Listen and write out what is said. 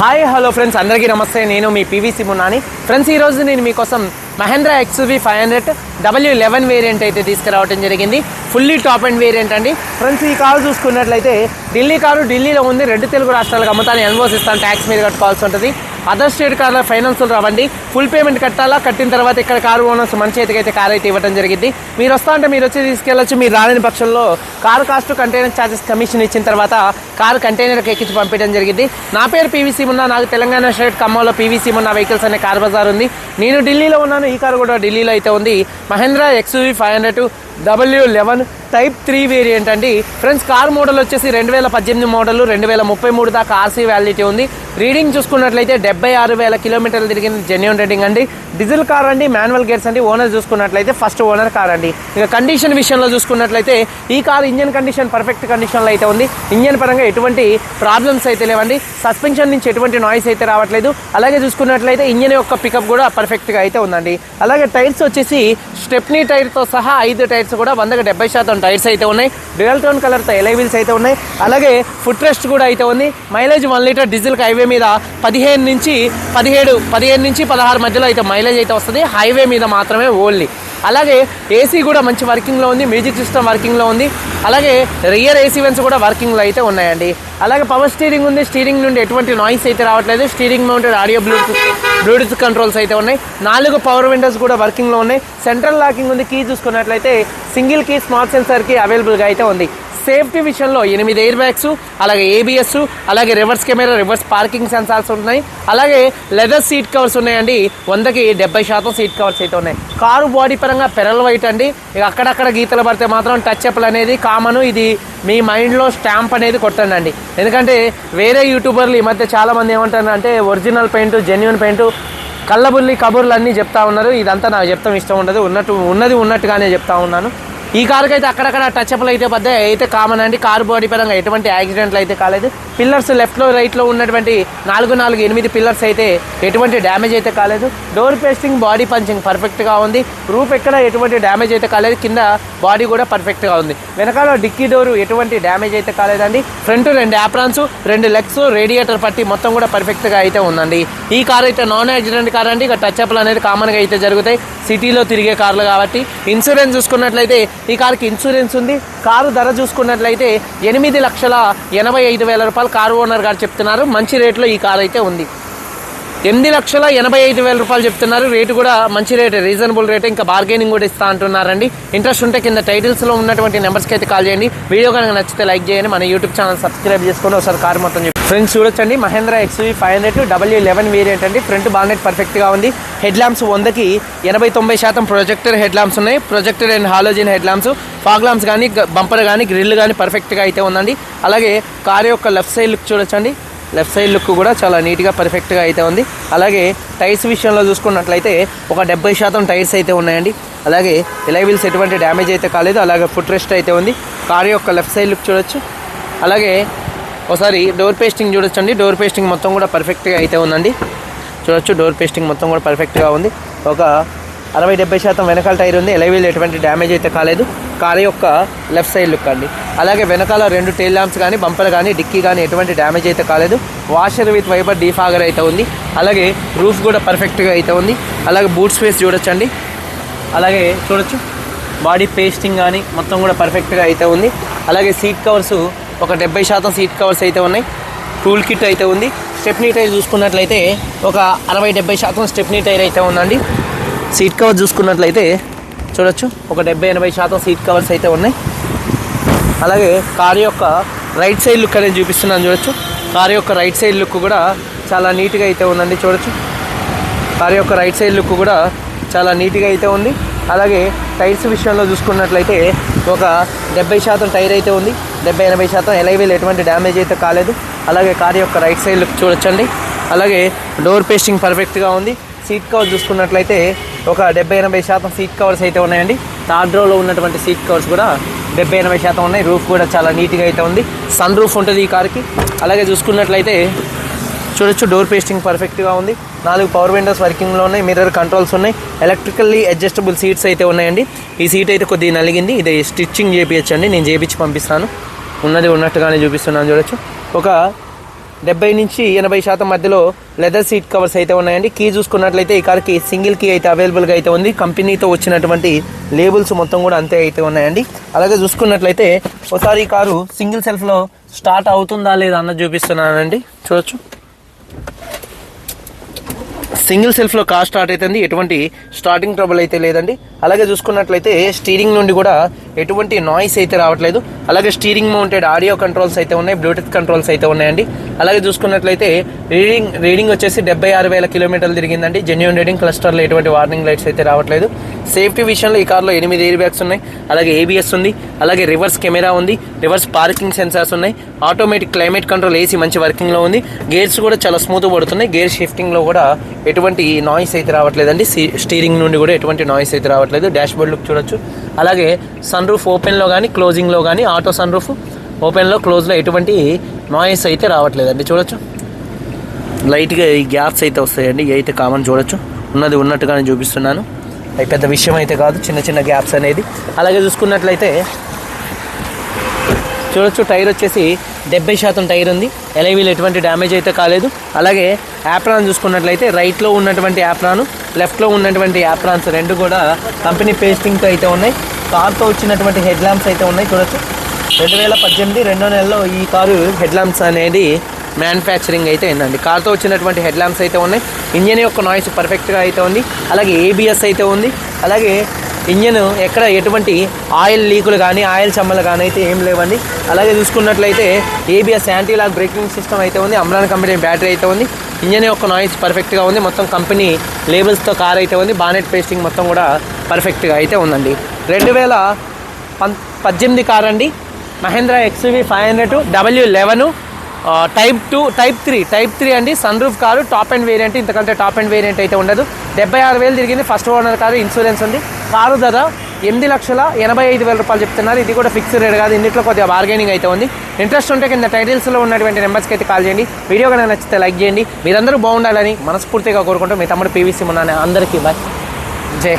Hi hello friends అందరికీ నమస్తే. నేను మీ పీవీసీ మున్నాని ఫ్రెండ్స్ ఈరోజు నేను మీకోసం Mahindra XUV five hundred W eleven variant అయితే తీసుకురావడం జరిగింది. ఫుల్లీ టాప్ అండ్ వేరియంట్ అండి. ఫ్రెండ్స్ ఈ కారు చూసుకున్నట్లయితే ఢిల్లీ కారు ఢిల్లీలో ఉంది. రెండు తెలుగు రాష్ట్రాలకు అమ్ముతాను. అనుభవిస్తాను ట్యాక్స్ మీద కట్టుకోవాల్సి ఉంటుంది. అదర్ స్టేట్ కార్ల ఫైనాన్స్ రావండి. ఫుల్ పేమెంట్ కట్టాలా? కట్టిన తర్వాత ఇక్కడ కారు ఓనర్స్ మన చేతికి అయితే కార్ అయితే ఇవ్వడం జరిగింది. మీరు వస్తా అంటే మీరు వచ్చి తీసుకెళ్ళొచ్చు. మీరు రాలేని పక్షంలో car cost container charges commission ఇచ్చిన తర్వాత కారు కంటైనర్కి ఎక్కించి పంపించడం జరిగింది. నా పేరు పీవీసీ మున్నా నాకు తెలంగాణ స్టేట్ ఖమ్మంలో పీవీసీ ఉన్న వెహికల్స్ అనే కార్ బజార్ ఉంది. నేను ఢిల్లీలో ఉన్నాను. ఈ కారు కూడా ఢిల్లీలో అయితే ఉంది. Mahindra XUV five hundred W eleven type three variant అండి. ఫ్రెండ్స్ కార్ మోడల్ వచ్చేసి రెండు వేల పద్దెనిమిది మోడల్ రెండు వేల ముప్పై మూడు దాకా ఆర్సీ వ్యాలిటీ ఉంది. రీడింగ్ చూసుకున్నట్లయితే డెబ్బై ఆరు వేల కిలోమీటర్లు తిరిగిన జెన్యున్ రేటింగ్ అండి. డీజిల్ కార్ అండి మాన్యువల్ గేర్స్ అండి ఓనర్ చూసుకున్నట్లయితే ఫస్ట్ ఓనర్ కార్ అండి. ఇక కండిషన్ విషయంలో చూసుకున్నట్లయితే ఈ కార్ ఇంజన్ కండిషన్ పర్ఫెక్ట్ కండిషన్లో అయితే ఉంది. ఇంజన్ పరంగా ఎటువంటి ప్రాబ్లమ్స్ అయితే లేవండి. సస్పెన్షన్ నుంచి ఎటువంటి నాయిస్ అయితే రావట్లేదు. అలాగే చూసుకున్నట్లయితే ఇంజన్ యొక్క పికప్ కూడా పర్ఫెక్ట్గా అయితే ఉందండి. అలాగే టైర్స్ వచ్చేసి స్టెప్నీ టైర్తో సహా ఐదు టైర్స్ కూడా వందకు డెబ్బై శాతం టైర్స్ అయితే ఉన్నాయి. డ్యూయల్ టోన్ కలర్తో ఎలై వీల్స్ అయితే ఉన్నాయి. అలాగే ఫుట్ రెస్ట్ కూడా అయితే ఉంది. Mileage one litre diesel highway మీద పదిహేను నుంచి పదిహేడు పదిహేను నుంచి పదహారు మధ్యలో అయితే మైలేజ్ అయితే వస్తుంది. హైవే మీద మాత్రమే ఓన్లీ. అలాగే ఏసీ కూడా మంచి వర్కింగ్లో ఉంది మ్యూజిక్ సిస్టమ్ వర్కింగ్లో ఉంది. అలాగే రియర్ ఏసీ వెన్స్ కూడా వర్కింగ్లో అయితే ఉన్నాయండి. అలాగే పవర్ స్టీరింగ్ ఉంది స్టీరింగ్ నుండి ఎటువంటి నాయిస్ అయితే రావట్లేదు. Steering mounted audio bluetooth bluetooth controls అయితే ఉన్నాయి. నాలుగు పవర్ విండోస్ కూడా వర్కింగ్లో ఉన్నాయి. సెంట్రల్ లాకింగ్ ఉంది కీ చూసుకున్నట్లయితే సింగిల్ కీ స్మార్ట్ సెన్సర్కి అవైలబుల్గా అయితే ఉంది. సేఫ్టీ విషయంలో ఎనిమిది ఎయిర్ బ్యాగ్స్ అలాగే ఏబిఎస్ అలాగే reverse camera reverse parking sensors ఉన్నాయి అలాగే లెదర్ సీట్ కవర్స్ ఉన్నాయండి. వందకి డెబ్బై శాతం సీట్ కవర్స్ అయితే ఉన్నాయి. కారు బాడీ పరంగా పెరల్ వైట్ అండి. ఇక అక్కడక్కడ గీతలు పడితే మాత్రం టచ్ అప్లు అనేది కామన్ ఇది మీ మైండ్లో స్టాంప్ అనేది కొట్టండి ఎందుకంటే వేరే యూట్యూబర్లు ఈ మధ్య చాలా మంది ఏమంటారు అంటే ఒరిజినల్ పెయింట్ జెన్యున్ పెయింట్ కళ్ళబుల్లి కబుర్లు అన్నీ చెప్తా ఉన్నారు. ఇదంతా నాకు చెప్తాం ఇష్టం ఉండదు. ఉన్నట్టు ఉన్నది ఉన్నట్టుగానే చెప్తా ఉన్నాను. ఈ కారుకి అయితే అక్కడక్కడ టచ్ అప్లు అయితే పడ్డాయి. అయితే కామన్ అండి. కారు బాడీ పరంగా ఎటువంటి యాక్సిడెంట్లు అయితే కాలేదు. పిల్లర్స్ లెఫ్ట్లో రైట్లో ఉన్నటువంటి నాలుగు నాలుగు ఎనిమిది పిల్లర్స్ అయితే ఎటువంటి డ్యామేజ్ అయితే కాలేదు. డోర్ పేస్టింగ్ బాడీ పంచింగ్ పర్ఫెక్ట్గా ఉంది. రూప్ ఎక్కడ ఎటువంటి డ్యామేజ్ అయితే కాలేదు. కింద బాడీ కూడా పర్ఫెక్ట్గా ఉంది. వెనకాల డిక్కీ డోరు ఎటువంటి డ్యామేజ్ అయితే కాలేదండి. ఫ్రంట్ రెండు యాప్రాన్స్ రెండు లెగ్స్ రేడియేటర్ పట్టి మొత్తం కూడా పర్ఫెక్ట్గా అయితే ఉందండి. ఈ కార్ అయితే నాన్ యాక్సిడెంట్ కార్ అండి. ఇక టచ్ అప్లు అనేది కామన్గా అయితే జరుగుతాయి. సిటీలో తిరిగే కార్లు కాబట్టి. ఇన్సూరెన్స్ చూసుకున్నట్లయితే ఈ కారుకి ఇన్సూరెన్స్ ఉంది. కారు ధర చూసుకున్నట్లయితే ఎనిమిది లక్షల ఎనభై ఐదు వేల రూపాయలు కారు ఓనర్ గారు చెప్తున్నారు. మంచి రేట్లో ఈ కారు అయితే ఉంది. ఎనిమిది లక్షల ఎనభై ఐదు వేల రూపాయలు చెప్తున్నారు. రేటు కూడా మంచి రేట్ రీజనబుల్ రేట్. ఇంకా బార్గెనింగ్ కూడా ఇస్తా అంటున్నారండి. ఇంట్రెస్ట్ ఉంటే కింద టైటిల్స్లో ఉన్నటువంటి నెంబర్స్కి అయితే కాల్ చేయండి. వీడియో కనుక నచ్చితే లైక్ చేయండి. మన యూట్యూబ్ ఛానల్ సబ్స్క్రైబ్ చేసుకొని ఒకసారి కార్ మొత్తం చెప్పి ఫ్రెండ్స్ చూడొచ్చండి. Mahindra XUV five hundred W eleven variant అండి. ఫ్రంట్ బానెట్ పర్ఫెక్ట్గా ఉంది. హెడ్ ల్యాంప్స్ వందకి ఎనభై తొంభై శాతం ప్రొజెక్టర్ హెడ్ ల్యాంప్స్ ఉన్నాయి projector and halogen head lamps fog lamps కానీ బంపర్ కానీ గ్రిల్ కానీ పర్ఫెక్ట్గా అయితే ఉందండి. అలాగే కార్ యొక్క లెఫ్ట్ సైడ్ లుక్ చూడొచ్చండి. లెఫ్ట్ సైడ్ లుక్ కూడా చాలా నీట్గా పర్ఫెక్ట్గా అయితే ఉంది. అలాగే టైర్స్ విషయంలో చూసుకున్నట్లయితే ఒక డెబ్బై శాతం టైర్స్ అయితే ఉన్నాయండి. అలాగే ఎలైవిల్స్ ఎటువంటి డ్యామేజ్ అయితే కాలేదు. అలాగే ఫుట్ రెస్ట్ అయితే ఉంది. కార్ యొక్క లెఫ్ట్ సైడ్ లుక్ చూడొచ్చు. అలాగే ఒకసారి డోర్ పేస్టింగ్ చూడొచ్చండి. డోర్ పేస్టింగ్ మొత్తం కూడా పర్ఫెక్ట్గా అయితే ఉందండి. చూడొచ్చు డోర్ పేస్టింగ్ మొత్తం కూడా పర్ఫెక్ట్గా ఉంది. ఒక అరవై డెబ్బై శాతం వెనకాల టైర్ ఉంది. ఎలైవిల్ ఎటువంటి డ్యామేజ్ అయితే కాలేదు. కారు యొక్క లెఫ్ట్ సైడ్ లుక్ అండి. అలాగే వెనకాల రెండు టైల్ ల్యాంప్స్ కానీ బంపర్ కానీ డిక్కీ కానీ ఎటువంటి డ్యామేజ్ అయితే కాలేదు. వాషర్ విత్ వైపర్ డీఫాగర్ అయితే ఉంది. అలాగే రూఫ్ కూడా పర్ఫెక్ట్గా అయితే ఉంది. అలాగే బూట్ స్పేస్ చూడొచ్చండి. అలాగే చూడొచ్చు. బాడీ పేస్టింగ్ కానీ మొత్తం కూడా పర్ఫెక్ట్గా అయితే ఉంది. అలాగే సీట్ కవర్స్ ఒక డెబ్బై శాతం సీట్ కవర్స్ అయితే ఉన్నాయి. టూల్ కిట్ అయితే ఉంది. స్టెప్నీ టైర్ చూసుకున్నట్లయితే ఒక అరవై డెబ్బై శాతం స్టెప్నీ టైర్ అయితే ఉందండి. సీట్ కవర్ చూసుకున్నట్లయితే చూడొచ్చు. ఒక డెబ్బై ఎనభై శాతం సీట్ కవర్స్ అయితే ఉన్నాయి. అలాగే కార్ యొక్క రైట్ సైడ్ లుక్ అనేది చూపిస్తున్నాను చూడొచ్చు. కార్ యొక్క రైట్ సైడ్ లుక్ కూడా చాలా నీట్గా అయితే ఉందండి చూడొచ్చు. కార్ యొక్క రైట్ సైడ్ లుక్ కూడా చాలా నీట్గా అయితే ఉంది. అలాగే టైర్స్ విషయంలో చూసుకున్నట్లయితే ఒక డెబ్బై శాతం టైర్ అయితే ఉంది. డెబ్బై ఎనభై శాతం ఎలైవీలు ఎటువంటి డ్యామేజ్ అయితే కాలేదు. అలాగే కార్ యొక్క రైట్ సైడ్ లుక్ చూడొచ్చండి. అలాగే డోర్ పేస్టింగ్ పర్ఫెక్ట్గా ఉంది. సీట్ కవర్ చూసుకున్నట్లయితే ఒక డెబ్బై ఎనభై శాతం సీట్ కవర్స్ అయితే ఉన్నాయండి. థర్డ్ రోలో ఉన్నటువంటి సీట్ కవర్స్ కూడా డెబ్బై ఎనభై శాతం ఉన్నాయి. రూఫ్ కూడా చాలా నీట్గా అయితే ఉంది. సన్ రూఫ్ ఉంటుంది ఈ కార్కి. అలాగే చూసుకున్నట్లయితే చూడొచ్చు డోర్ పేస్టింగ్ పర్ఫెక్ట్గా ఉంది. నాలుగు పవర్ విండోస్ వర్కింగ్లో ఉన్నాయి. మిర్రర్ కంట్రోల్స్ ఉన్నాయి. ఎలక్ట్రికల్లీ అడ్జస్టబుల్ సీట్స్ అయితే ఉన్నాయండి. ఈ సీట్ అయితే కొద్దిగా నలిగింది. ఇది స్టిచ్చింగ్ చేయించండి నేను చేయించి పంపిస్తాను. ఉన్నది ఉన్నట్టుగానే చూపిస్తున్నాను. చూడొచ్చు. ఒక డెబ్బై నుంచి ఎనభై శాతం మధ్యలో లెదర్ సీట్ కవర్స్ అయితే ఉన్నాయండి. కీ చూసుకున్నట్లయితే ఈ కార్కి సింగిల్ కీ అయితే అవైలబుల్గా అయితే ఉంది. కంపెనీతో వచ్చినటువంటి లేబుల్స్ మొత్తం కూడా అంతే అయితే ఉన్నాయండి. అలాగే చూసుకున్నట్లయితే ఒకసారి ఈ కారు సింగిల్ సెల్ఫ్లో స్టార్ట్ అవుతుందా లేదా అన్నది చూపిస్తున్నానండి. చూడొచ్చు. సింగిల్ సెల్ఫ్లో కార్ స్టార్ట్ అవుతుంది ఎటువంటి స్టార్టింగ్ ట్రబుల్ అయితే లేదండి. అలాగే చూసుకున్నట్లయితే స్టీరింగ్ నుండి కూడా ఎటువంటి నాయిస్ అయితే రావట్లేదు. అలాగే స్టీరింగ్ మౌంటెడ్ ఆడియో కంట్రోల్స్ అయితే ఉన్నాయి బ్లూటూత్ కంట్రోల్స్ అయితే ఉన్నాయండి. అలాగే చూసుకున్నట్లయితే రీడింగ్ రీడింగ్ వచ్చేసి డెబ్బై ఆరు వేల కిలోమీటర్లు తిరిగిందండి. జెన్యున్ రీడింగ్ క్లస్టర్లో ఎటువంటి వార్నింగ్ లైట్స్ అయితే రావట్లేదు. సేఫ్టీ విషయంలో ఈ కార్లో ఎనిమిది ఎయిర్ బ్యాగ్స్ ఉన్నాయి. అలాగే ఏబిఎస్ ఉంది. అలాగే రివర్స్ కెమెరా ఉంది. రివర్స్ పార్కింగ్ సెన్సార్స్ ఉన్నాయి. ఆటోమేటిక్ క్లైమేట్ కంట్రోల్ ఏసీ మంచి వర్కింగ్లో ఉంది. గేర్స్ కూడా చాలా స్మూత్ పడుతున్నాయి. గేర్ షిఫ్టింగ్లో కూడా ఎటువంటి నాయిస్ అయితే రావట్లేదండి. స్టీరింగ్ నుండి కూడా ఎటువంటి నాయిస్ అయితే రావట్లేదు. డాష్ బోర్డ్ లుక్ చూడొచ్చు. అలాగే సన్ రూఫ్ ఓపెన్లో కానీ క్లోజింగ్లో కానీ ఆటో సన్ రూఫ్ ఓపెన్లో క్లోజ్లో ఎటువంటి నాయిస్ అయితే రావట్లేదండి. చూడొచ్చు. లైట్గా ఈ గ్యాప్స్ అయితే వస్తాయండి. ఇవి అయితే కామన్ చూడొచ్చు. ఉన్నది ఉన్నట్టుగానే చూపిస్తున్నాను. పెద్ద విషయం అయితే కాదు. చిన్న చిన్న గ్యాప్స్ అనేది. అలాగే చూసుకున్నట్లయితే చూడొచ్చు టైర్ వచ్చేసి డెబ్బై శాతం టైర్ ఉంది. ఎలైవీలు ఎటువంటి డ్యామేజ్ అయితే కాలేదు. అలాగే యాప్రాన్ చూసుకున్నట్లయితే రైట్లో ఉన్నటువంటి యాప్రాను లెఫ్ట్లో ఉన్నటువంటి యాప్రాన్స్ రెండు కూడా కంపెనీ పేస్టింగ్తో అయితే ఉన్నాయి. కార్తో వచ్చినటువంటి హెడ్ ల్యాంప్స్ అయితే ఉన్నాయి. చూడొచ్చు. రెండు వేల పద్దెనిమిది రెండో నెలలో ఈ కారు హెడ్ ల్యాంప్స్ అనేది మ్యానుఫ్యాక్చరింగ్ అయితే అయిందండి. కార్తో వచ్చినటువంటి హెడ్ ల్యాంప్స్ అయితే ఉన్నాయి. ఇంజన్ యొక్క నాయిస్ పర్ఫెక్ట్గా అయితే ఉంది. అలాగే ఏబిఎస్ అయితే ఉంది. అలాగే ఇంజన్ ఎక్కడ ఎటువంటి ఆయిల్ లీకులు కానీ ఆయిల్ చమ్మలు కానీ అయితే ఏం లేవండి. అలాగే చూసుకున్నట్లయితే ABS anti lock braking system అయితే ఉంది. అమ్రాన్ కంపెనీ బ్యాటరీ అయితే ఉంది. ఇంజన్ యొక్క నాయిస్ పర్ఫెక్ట్గా ఉంది. మొత్తం కంపెనీ లేబుల్స్తో కార్ అయితే ఉంది. బానెట్ పేస్టింగ్ మొత్తం కూడా పర్ఫెక్ట్గా అయితే ఉందండి. రెండు వేల పం పద్దెనిమిది కార్ అండి. Mahindra XUV five hundred W eleven type two type three type three అండి sun roof car top end variant ఇంతకంటే టాప్ అండ్ వేరియంట్ అయితే ఉండదు. డెబ్బై ఆరు వేలు తిరిగింది ఫస్ట్ ఓనర్ కారు ఇన్సూరెన్స్ ఉంది. కారు ధర ఎనిమిది లక్షల ఎనభై ఐదు వేల రూపాయలు చెప్తున్నారు. ఇది కూడా ఫిక్స్డ్ రేట్ కాదు ఇంట్లో కొద్దిగా బార్గెనింగ్ అయితే ఉంది. ఇంట్రెస్ట్ ఉంటే కింద టైటిల్స్లో ఉన్నటువంటి నెంబర్స్కి అయితే కాల్ చేయండి. వీడియో కనుక నచ్చితే లైక్ చేయండి. మీరందరూ బాగుండాలని మనస్ఫూర్తిగా కోరుకుంటూ మీ తమ్ముడు పీవీసీ ఉన్నాను. అందరికీ బాయ్ జై